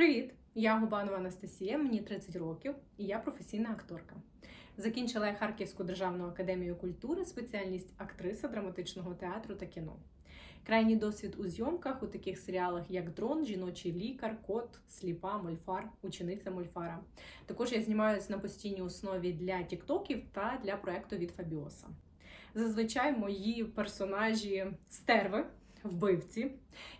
Привіт! Я Губанова Анастасія, мені 30 років, і я професійна акторка. Закінчила я Харківську державну академію культури, спеціальність актриса драматичного театру та кіно. Крайній досвід у зйомках у таких серіалах, як Дрон, Жіночий лікар, Кот, Сліпа, Мольфар, Учениця Мольфара. Також я знімаюся на постійній основі для тіктоків та для проекту від Фабіоса. Зазвичай мої персонажі стерви, вбивці.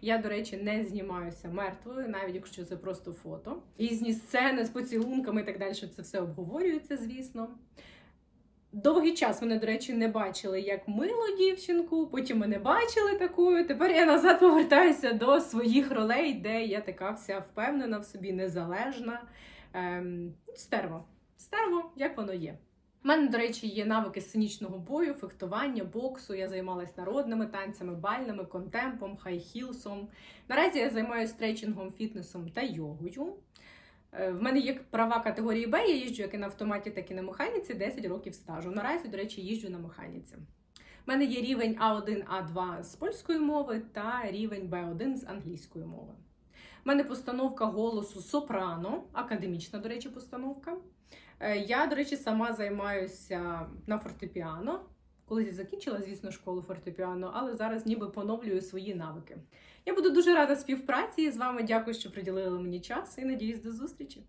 Я, до речі, не знімаюся мертвою, навіть якщо це просто фото. Різні сцени з поцілунками і так далі. Це все обговорюється, звісно. Довгий час мене, до речі, не бачили як милу дівчинку, потім мене бачили такою. Тепер я назад повертаюся до своїх ролей, де я така вся впевнена в собі, незалежна. Ем, стерво. Стерво, як воно є. У мене, до речі, є навики сценічного бою, фехтування, боксу. Я займалась народними танцями, бальними, контемпом, хайхілсом. Наразі я займаюся стретчингом, фітнесом та йогою. Е, В мене є права категорії Б, я їжджу як і на автоматі, так і на механіці 10 років стажу. Наразі, до речі, їжджу на механіці. У мене є рівень А1, А2 з польської мови та рівень Б1 з англійської мови. У мене постановка голосу сопрано, академічна, до речі, постановка. Е, Я, до речі, сама займаюся на фортепіано. Колись закінчила, звісно, школу фортепіано, але зараз ніби поновлюю свої навики. Я буду дуже рада співпраці з вами. Дякую, що приділили мені час і надіюсь до зустрічі.